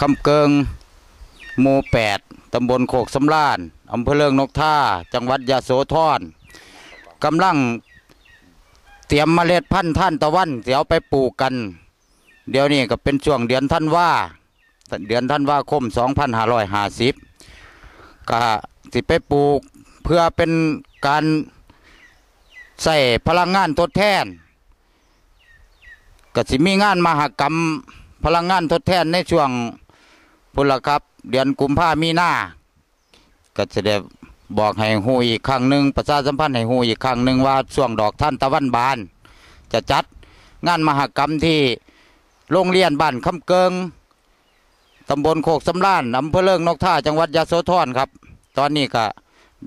คำเกิงหมู่แปดตำบลโคกสำราญอำเภอเลิงนกท่า จังหวัดยะโสธรกำลังเตรียมเมล็ดพันธุ์ท่านตะวันเสียวไปปลูกกัน เดี๋ยวนี้ก็เป็นช่วงเดือนท่านว่า เดือนท่านว่าคม 2550ก็สิไปปลูกเพื่อเป็นการใส่พลังงานทดแทนก็สิมีงานมหกรรมพลังงานทดแทนในช่วง พุนละครับ เดือนกุมภามีนาก็จะได้บอกให้หูอีกครั้งหนึ่งประชาสัมพันธ์ให้หูอีกครั้งหนึ่งว่าช่วงดอกท่านตะวันบาน จะจัดงานมหกรรมที่โรงเรียนบ้านคำเกิงตำบลโคกสำล้านอำเภอเลิงนกท่าจังหวัดยะโสธรครับ ตอนนี้ก็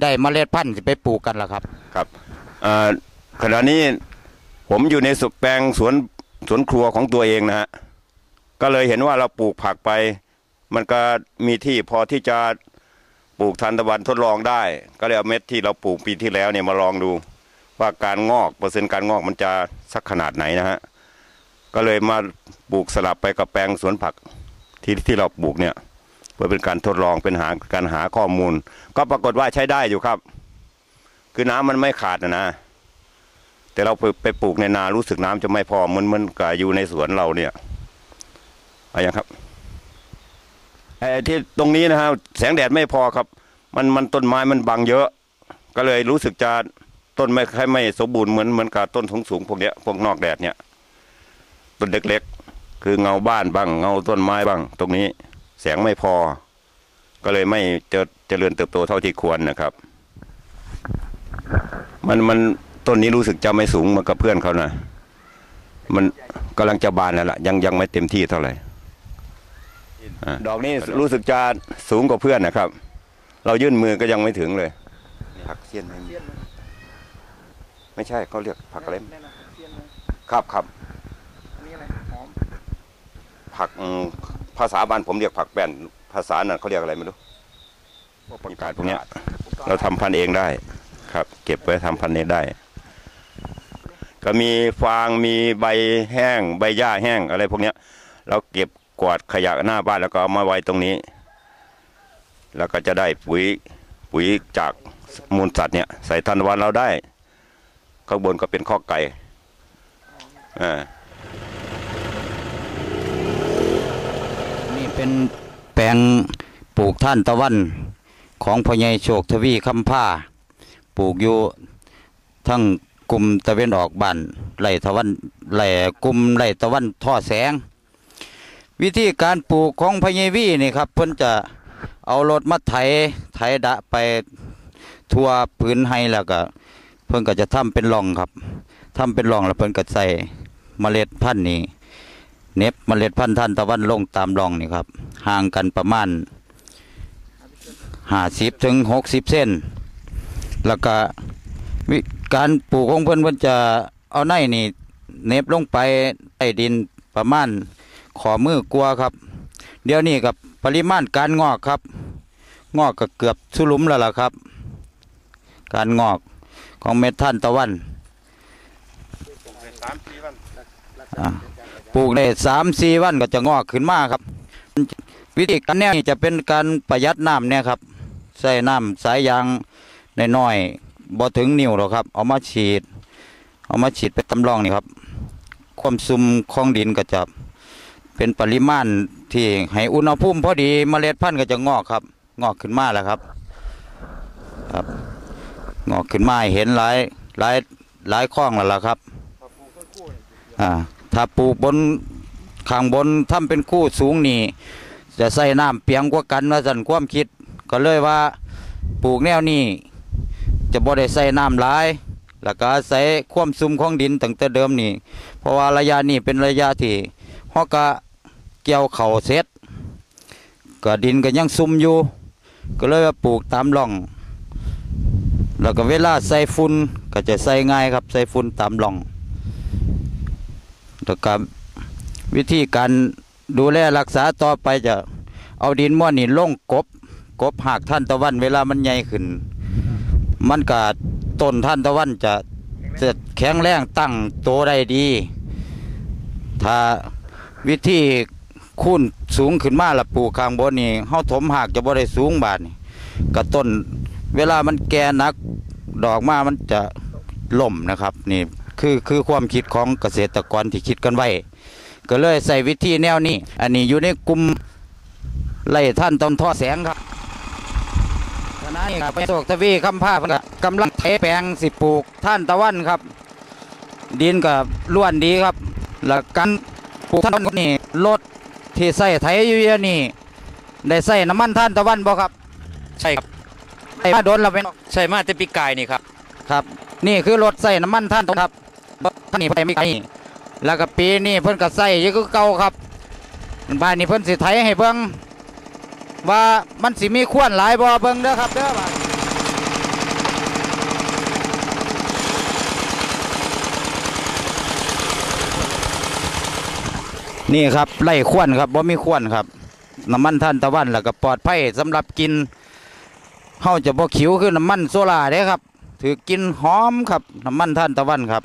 ได้เมล็ดพันธุ์ไปปลูกกันแล้วครับครับขณะนี้ผมอยู่ในสุแปลงสวนสวนครัวของตัวเองนะฮะก็เลยเห็นว่าเราปลูกผักไป มันก็มีที่พอที่จะปลูกทานตะวันทดลองได้ ก็เลยเอาเม็ดที่เราปลูกปีที่แล้วเนี่ยมาลองดู ว่าการงอกเปอร์เซ็นต์การงอกมันจะสักขนาดไหนนะฮะก็เลยมาปลูกสลับไปกับแปลงสวนผักที่ที่เราปลูกเนี่ย เพื่อเป็นการทดลองเป็นหาการหาข้อมูล ก็ปรากฏว่าใช้ได้อยู่ครับ คือน้ำมันไม่ขาดนะนะแต่เราไปไปปลูกในนารู้สึกน้ำจะไม่พอมันมันกับอยู่ในสวนเราเนี่ยอะไรครับ ที่ตรงนี้นะฮะแสงแดดไม่พอครับ มันมันต้นไม้มันบังเยอะ ก็เลยรู้สึกจะต้นไม่ค่อยไม่สมบูรณ์เหมือนเหมือนกับต้นสูงสูงพวกเนี้ยพวกนอกแดดเนี่ยต้นเล็กๆ คือเงาบ้านบ้างเงาต้นไม้บ้าง ตรงนี้แสงไม่พอ ก็เลยไม่เจเจริญเติบโตเท่าที่ควรนะครับ มันมันต้นนี้รู้สึกจะไม่สูงเหมือนกับเพื่อนเขานะมันกำลังจะบานแล้วล่ะยังยังไม่เต็มที่เท่าไหร่ ดอกนี้รู้สึกจะสูงกว่าเพื่อนนะครับ เรายื่นมือก็ยังไม่ถึงเลย ผักเสี้ยนไม่มีไม่ใช่เขาเรียกผักอะไรนั่นน่ะเทียนเลยครับครับอันนี้อะไรหอมผักอืมภาษาบ้านผมเรียกผักแป้นภาษานั้นเขาเรียกอะไรไม่รู้มีการพวกเนี้ยเราทำพันธุ์เองได้ครับ เก็บไว้ทำพันธุ์เองได้ ก็มีฟางมีใบแห้ง ใบหญ้าแห้งอะไรพวกเนี้ย เราเก็บ กวาดขยะหน้าบ้านแล้วก็เอามาไว้ตรงนี้ แล้วก็จะได้ปุ๋ยปุ๋ยจากมูลสัตว์เนี่ยใส่ทันวันเราได้ ข้างบนก็เป็นข้อไก่อ่านี่เป็นแปลงปลูกท่านตะวันของพ่อใหญ่โชคทวีคำผ้า ปลูกอยู่ทั้งกลุ่มตะเวนออกบ้านไหลตะวันไหลกลุ่มไหลตะวันท่อแสง วิธีการปลูกของพญวีนี่ครับ เพิ่นจะเอารถมาไถไถดะไปทั่วพื้นให้แล้วก็เพิ่นก็จะทำเป็นร่องครับทำเป็นร่องแล้วเพิ่นก็ใส่เมล็ดพันธุ์นี่เน็บเมล็ดพันธุ์ท่านตะวันลงตามร่องนี่ครับห่างกันประมาณห้าสิบถึงหกสิบเส้น แล้วก็วิการปลูกของเพื่อนเพื่อนจะเอาในนี่เน็บลงไปใต้ดินประมาณ ขอมือกลัวครับ เดี๋ยวนี้กับปริมาณการงอกครับ งอกก็เกือบสุลุมแล้วล่ะครับ การงอกของเม็ดท่านตะวันปลูกได้สามสี่วันก็จะงอกขึ้นมาครับ วิธีการเนี้ยจะเป็นการประหยัดน้ำเนี่ยครับ ใส่น้ำสายยางน้อยๆบ่ถึงนิ้วหรอกครับ เอามาฉีด เอามาฉีดไปตำรองนี่ครับ ความซุ่มของดินก็จะ เป็นปริมาณที่ให้อุณหภูมิพอดีเมล็ดพันธุ์ก็จะงอกครับ งอกขึ้นมาแล้วครับ ครับ งอกขึ้นมาเห็นหลายหลายหลายข้องแล้วล่ะครับอ่าถ้าปลูกบนข้างบนทำเป็นคู่สูงนี่จะใส่น้ำเปียงกว่ากันว่าสันความคิด ก็เลยว่าปลูกแนวนี้ จะบ่ได้ใส่น้ำหลาย แล้วก็ใส่ความซุ่มของดินตั้งแต่เดิมนี่ เพราะว่าระยะนี้เป็นระยะที่ฮอกะ เกี่ยวเข่าเสร็จก็ดินก็ยังซุ่มอยู่ ก็เลยว่าปลูกตามร่อง แล้วก็เวลาใส่ฝุ่นก็จะใส่ง่ายครับใส่ฝุ่นตามร่องแล้วก็วิธีการดูแลรักษาต่อไปจะเอาดินม้วนนี่ลงกบกบหากท่านตะวัน เวลามันใหญ่ขึ้น มันก็ต้นท่านตะวันจะจะแข็งแรงตั้งโตได้ดี ถ้าวิธี คูนสูงขึ้นมาละปลูกข้างบนนี่เฮาถมหากจะบ่ได้สูงบาดนี่ก็ต้น เวลามันแก่นักดอกมามันจะล่มนะครับ นี่คือคือความคิดของเกษตรกรที่คิดกันไว้ ก็เลยใส่วิธีแนวนี้ อันนี้อยู่ในกลุ่มไล่ท่านต้นท่อแสงครับขณะนี้ครับไปโศกทวีคำภาพก็กำลังไถแปลงสิปลูกท่านตะวันครับ ดินกับล้วนดีครับแล้วกันปลูกท่านตะวันนี่รถ ที่ใส่ไถอยู่เดี๋ยวนี่ได้ใส่น้ำมันท่านตะวันบ่ครับ ใช่ครับใส่มาโดนเราเป็นใช่มาแต่ปีกายนี่ครับครับ นี่คือรถใส่น้ำมันท่านตะวันครับรถท่านนี่ไปไม่ไกลแล้วก็ปีนี้เพิ่นก็ใส่อยังก็เก่าครับบ้านนี้เพิ่นสิไถให้เบิ่งว่ามันสิมีขวนหลายบ่เบิ่งเด้อครับเด้อบัด นี่ครับไล่ขวนครับบ่มีขวนครับน้ำมันท่านตะวันแล้วก็ปลอดภัยสำหรับกินเฮาจะบ่ขิวคือน้ำมันโซล่าเด้ครับ ถือกินหอมครับน้ำมันท่านตะวันครับ